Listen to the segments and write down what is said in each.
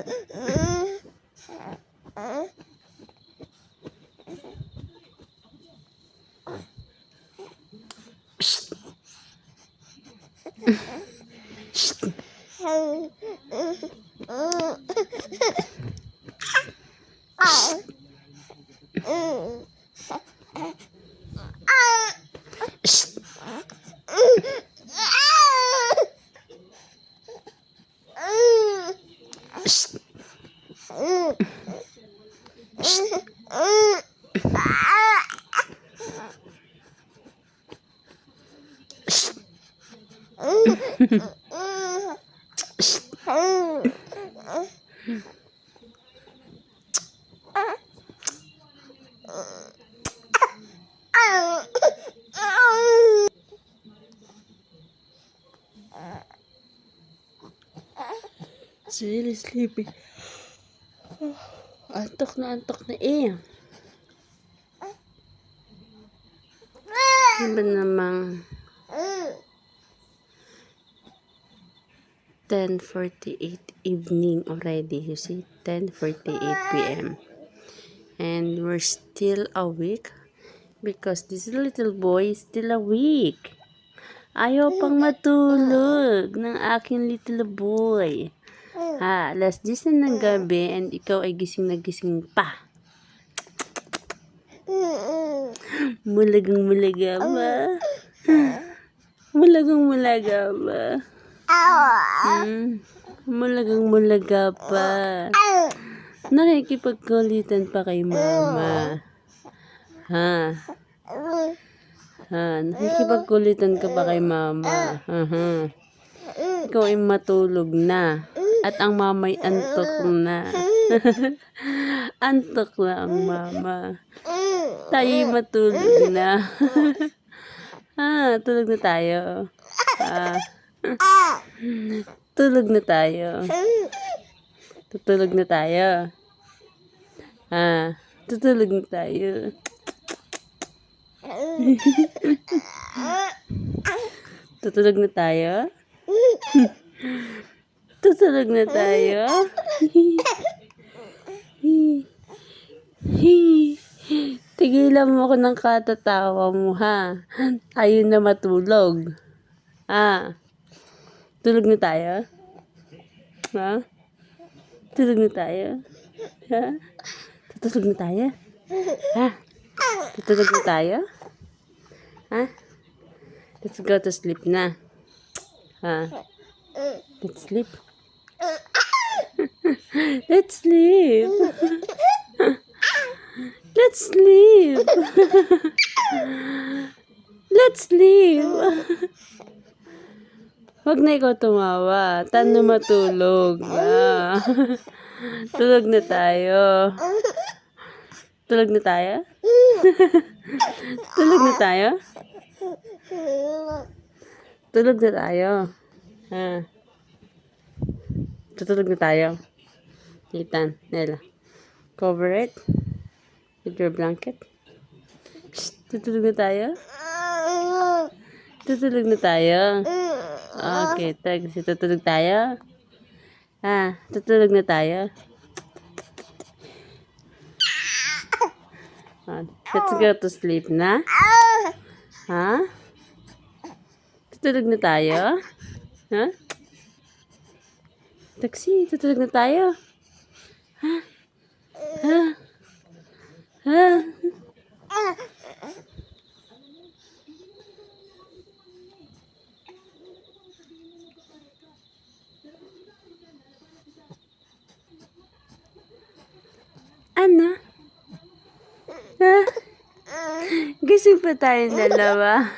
嗯。嗯。嗯。嗯。嗯。嗯。嗯。嗯。嗯。嗯。嗯。嗯。嗯。嗯。嗯。嗯。嗯。嗯。嘘，嗯，嘘，嗯，啊啊，嘘，嗯，呵呵，嗯，嘘，嗯，嗯，嗯。It's really sleepy. Antok na antok na eh. Ano ba namang 10.48 evening already, you see? 10.48 p.m. And we're still awake because this little boy is still awake. Ayaw pang matulog ng aking little boy. Ha, alas 10 na ng gabi and ikaw ay gising na gising pa. Mulagang mulaga ba? Mulagang mulaga ba? Hmm, mulagang mulaga pa. Nakikipagkulitan pa kay mama. Ha? Ha? Nakikipagkulitan ka pa kay mama. Aha. Ikaw ay matulog na. At ang mamay antok na. antok na ang mama. Tayo matulog na. ha, tulog na tayo. Ha. Tulog na tayo. Tutulog na tayo. Ha, tutulog na tayo. Tutulog na tayo? Tutulog na tayo? Tigilan mo ako ng katatawa mo, ha? Ayaw na matulog. Ah. Tulog na tayo? Ha? Tulog na tayo? Ha? Tutulog na tayo? Ha? Tutulog na tayo? Ha? Let's go to sleep na. Ha? Let's sleep. Let's sleep. Let's sleep. Let's sleep. Huwag na ikaw tumawa. Tan na matulog. Ah. Tulog na tayo. Tulog na tayo? Tulog na tayo? Tulog na tayo. Ha? Tutulog na tayo. Ethan, Nela. Cover it with your blanket. Tutulog na tayo? Tutulog na tayo? Okay, tag, tutulog tayo? Ah, tutulog na tayo? Ah, let's go to sleep na? Ha? Tutulog na tayo? Ha? Taxi, tutulog na tayo? Ha? Ha? Ha? Ano? Ha? Gising pa tayong dalawa.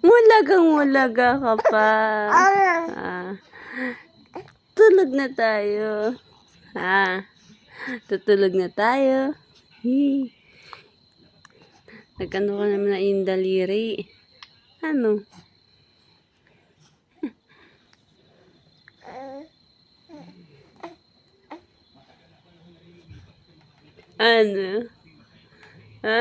mulagang mulaga ka pa. Ah. Tulog na tayo. Ha? Tutulog na tayo. Hi. Nagkano ka naman na yung daliri. Ano? Ano? Ha?